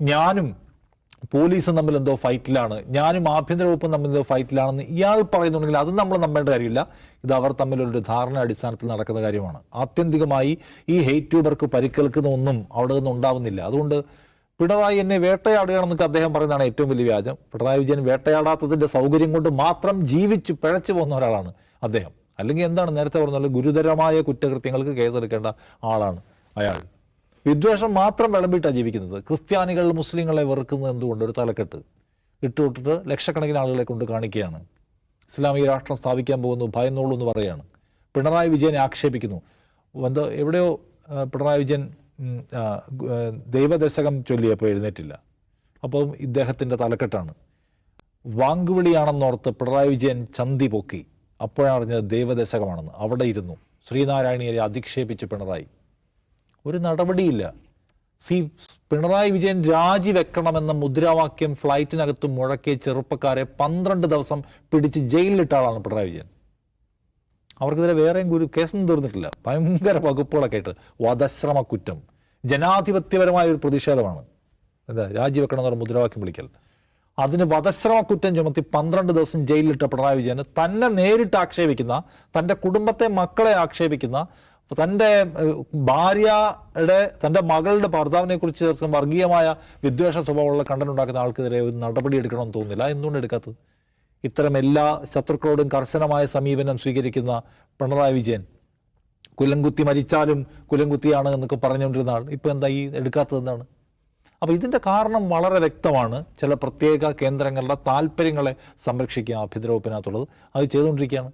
ഞാനും പോലീസും തമ്മിൽ എന്തോ ഫൈറ്റിലാണ് ഞാനും ആഭ്യന്തര വകുപ്പും തമ്മിൽ എന്തോ ഫൈറ്റിലാണെന്ന് ഇയാൾ പറയുന്നുണ്ടെങ്കിൽ അതും നമ്മൾ നമ്പേണ്ട കാര്യമില്ല. ഇത് അവർ തമ്മിലൊരു ധാരണ അടിസ്ഥാനത്തിൽ നടക്കുന്ന കാര്യമാണ്. ആത്യന്തികമായി ഈ ഹെയ്റ്റ് ട്യൂബർക്ക് പരിക്കേൽക്കുന്ന ഒന്നും അവിടെ നിന്ന് ഉണ്ടാവുന്നില്ല. അതുകൊണ്ട് പിണറായി എന്നെ വേട്ടയാടുകയാണെന്നൊക്കെ അദ്ദേഹം പറയുന്നതാണ് ഏറ്റവും വലിയ വ്യാജം. പിണറായി വിജയൻ വേട്ടയാടാത്തതിന്റെ സൗകര്യം കൊണ്ട് മാത്രം ജീവിച്ച് പിഴച്ചു പോകുന്ന ഒരാളാണ് അദ്ദേഹം. അല്ലെങ്കിൽ എന്താണ് നേരത്തെ പറഞ്ഞാൽ ഗുരുതരമായ കുറ്റകൃത്യങ്ങൾക്ക് കേസെടുക്കേണ്ട ആളാണ് അയാൾ. വിദ്വേഷം മാത്രം വിളമ്പിയിട്ടാണ് ജീവിക്കുന്നത്. ക്രിസ്ത്യാനികൾ മുസ്ലിങ്ങളെ വെറുക്കുന്നത് എന്തുകൊണ്ട്? ഒരു തലക്കെട്ട്. ഇട്ടുവിട്ടിട്ട് ലക്ഷക്കണക്കിന് ആളുകളെ കൊണ്ട് കാണിക്കുകയാണ്. ഇസ്ലാമിക രാഷ്ട്രം സ്ഥാപിക്കാൻ പോകുന്നു ഭയന്നോളൂ എന്ന് പറയുകയാണ്. പിണറായി വിജയനെ ആക്ഷേപിക്കുന്നു. എന്താ എവിടെയോ പിണറായി വിജയൻ ദൈവദശകം ചൊല്ലിയപ്പോൾ എഴുന്നേറ്റില്ല. അപ്പം ഇദ്ദേഹത്തിന്റെ തലക്കെട്ടാണ്. വാങ്കുവിളിയാണെന്നോർത്ത് പിണറായി വിജയൻ ചന്തി പൊക്കി. അപ്പോഴാണ് അറിഞ്ഞത് ദൈവദശകമാണെന്ന്. അവിടെ ഇരുന്നു. ശ്രീനാരായണീയരെ അധിക്ഷേപിച്ച് പിണറായി. ഒരു നടപടിയില്ല. സി പിണറായി വിജയൻ രാജിവെക്കണമെന്ന മുദ്രാവാക്യം ഫ്ലൈറ്റിനകത്ത് മുഴക്കിയ ചെറുപ്പക്കാരെ പന്ത്രണ്ട് ദിവസം പിടിച്ച് ജയിലിലിട്ട ആളാണ് പിണറായി വിജയൻ. അവർക്കെതിരെ വേറെയും ഗുരു കേസൊന്നും തീർന്നിട്ടില്ല. ഭയങ്കര വകുപ്പുകളൊക്കെ ആയിട്ട് വധശ്രമ കുറ്റം. ജനാധിപത്യപരമായ ഒരു പ്രതിഷേധമാണ്. എന്താ രാജിവെക്കണം എന്നൊരു മുദ്രാവാക്യം വിളിക്കൽ. അതിന് വധശ്രമ കുറ്റം ചുമത്തി പന്ത്രണ്ട് ദിവസം ജയിലിലിട്ട പിണറായി വിജയന് തന്നെ നേരിട്ട് ആക്ഷേപിക്കുന്ന തന്റെ കുടുംബത്തെ മക്കളെ ആക്ഷേപിക്കുന്ന തന്റെ ഭാര്യയുടെ തന്റെ മകളുടെ ഭർത്താവിനെ കുറിച്ച് ചേർക്കുന്ന വർഗീയമായ വിദ്വേഷ സ്വഭാവമുള്ള കണ്ടന്റ് ഉണ്ടാക്കുന്ന ആൾക്കെതിരെ ഒരു നടപടി എടുക്കണമെന്ന് തോന്നുന്നില്ല. എന്തുകൊണ്ട് എടുക്കാത്തത്? ഇത്തരം എല്ലാ ശത്രുക്കളോടും കർശനമായ സമീപനം സ്വീകരിക്കുന്ന പിണറായി വിജയൻ. കുലംകുത്തി മരിച്ചാലും കുലംകുത്തിയാണ് എന്നൊക്കെ പറഞ്ഞുകൊണ്ടിരുന്ന ആൾ. ഇപ്പോൾ എന്താ ഈ എടുക്കാത്തത് എന്താണ്? അപ്പോൾ ഇതിന്റെ കാരണം വളരെ വ്യക്തമാണ് ചില പ്രത്യേക കേന്ദ്രങ്ങളുടെ താല്പര്യങ്ങളെ സംരക്ഷിക്കുക ആഭ്യന്തര വകുപ്പിനകത്തുള്ളത് അത് ചെയ്തുകൊണ്ടിരിക്കുകയാണ്.